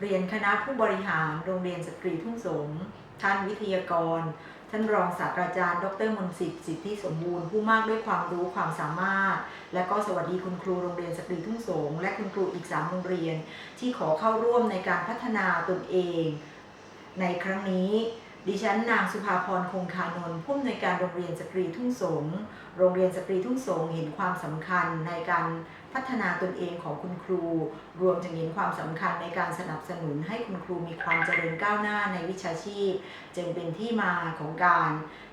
เรียนคณะผู้บริหารโรงเรียนสตรีทุ่งสงศ์ท่านวิทยากร ท่านรองศาสตราจารย์ ดรมนสิทธิ์สิทธิสมบูรณ์ผู้มากด้วยความรู้ความสามารถ และก็สวัสดีคุณครูโรงเรียนสตรีทุ่งสงศ์และคุณครูอีก 3 โรงเรียน ที่ขอเข้าร่วมในการพัฒนาตนเอง ในครั้งนี้ ดิฉันนางสุภาพรคงคานนท์ผู้อำนวยการโรงเรียนสตรีทุ่งสง โรงเรียนสตรีทุ่งสงเห็นความสำคัญในการพัฒนาตนเองของคุณครู รวมถึงเห็นความสำคัญในการสนับสนุนให้คุณครูมีความเจริญก้าวหน้าในวิชาชีพ จึงเป็นที่มาของการ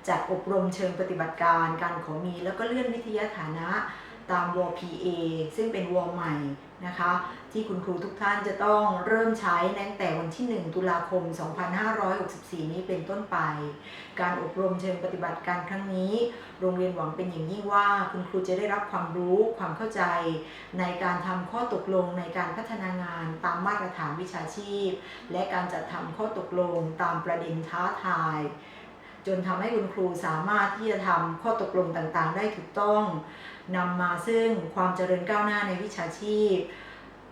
จัดอบรมเชิงปฏิบัติการ การขอมีแล้วก็เลื่อนวิทยาฐานะ ตามว PA ซึ่งเป็นวใหม่นะคะ ที่คุณครูทุกท่านจะต้องเริ่มใช้ตั้งแต่วันที่ 1 ตุลาคม 2564 นี้เป็นต้นไป การอบรมเชิงปฏิบัติการครั้งนี้ โรงเรียนหวังเป็นอย่างยิ่งว่า คุณครูจะได้รับความรู้ความเข้าใจ ในการทำข้อตกลงในการพัฒนางานตามมาตรฐานวิชาชีพ และการจัดทำข้อตกลงตามประเด็นท้าทาย จนทำให้คุณครูสามารถที่จะทำข้อตกลงต่างๆ ได้ถูกต้องนำมาซึ่งความเจริญก้าวหน้าในวิชาชีพ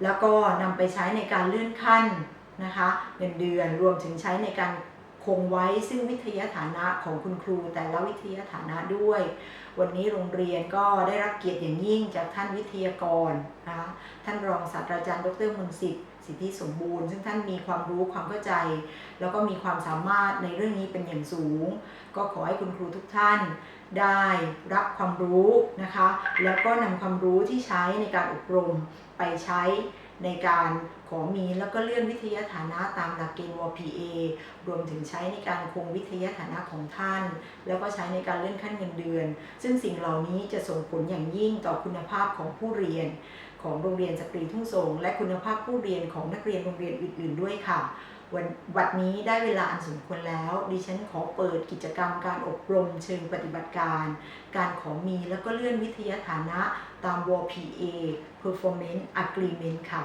แล้วก็นำไปใช้ในการเลื่อนขั้นนะคะเงินเดือนรวมถึงใช้ในการ คงไว้ซึ่งวิทยาฐานะของคุณครูแต่ละวิทยาฐานะด้วย วันนี้โรงเรียนก็ได้รับเกียรติอย่างยิ่งจากท่านวิทยากรนะคะท่านรองศาสตราจารย์ดรมนสิทธิ์สิทธิสมบูรณ์ ซึ่งท่านมีความรู้ความเข้าใจ แล้วก็มีความสามารถในเรื่องนี้เป็นอย่างสูง ก็ขอให้คุณครูทุกท่านได้รับความรู้นะคะ แล้วก็นำความรู้ที่ใช้ในการอบรมไปใช้ ในการขอมีแล้วก็เลื่อนวิทยาฐานะตามหลักเกณฑ์ว PA รวมถึงใช้ในการคงวิทยาฐานะของท่าน แล้วก็ใช้ในการเลื่อนขั้นเงินเดือน ซึ่งสิ่งเหล่านี้จะส่งผลอย่างยิ่งต่อคุณภาพของผู้เรียน ของโรงเรียนสตรีทุ่งสงและคุณภาพผู้เรียนของนักเรียนโรงเรียนอื่น ๆ ด้วยค่ะ วันวัดนี้ได้เวลาอันสมควรแล้ว ดิฉันขอเปิดกิจกรรมการอบรมเชิงปฏิบัติการ การขอมีแล้วก็เลื่อนวิทยาฐานะตามว PA Performance Agreement ค่ะ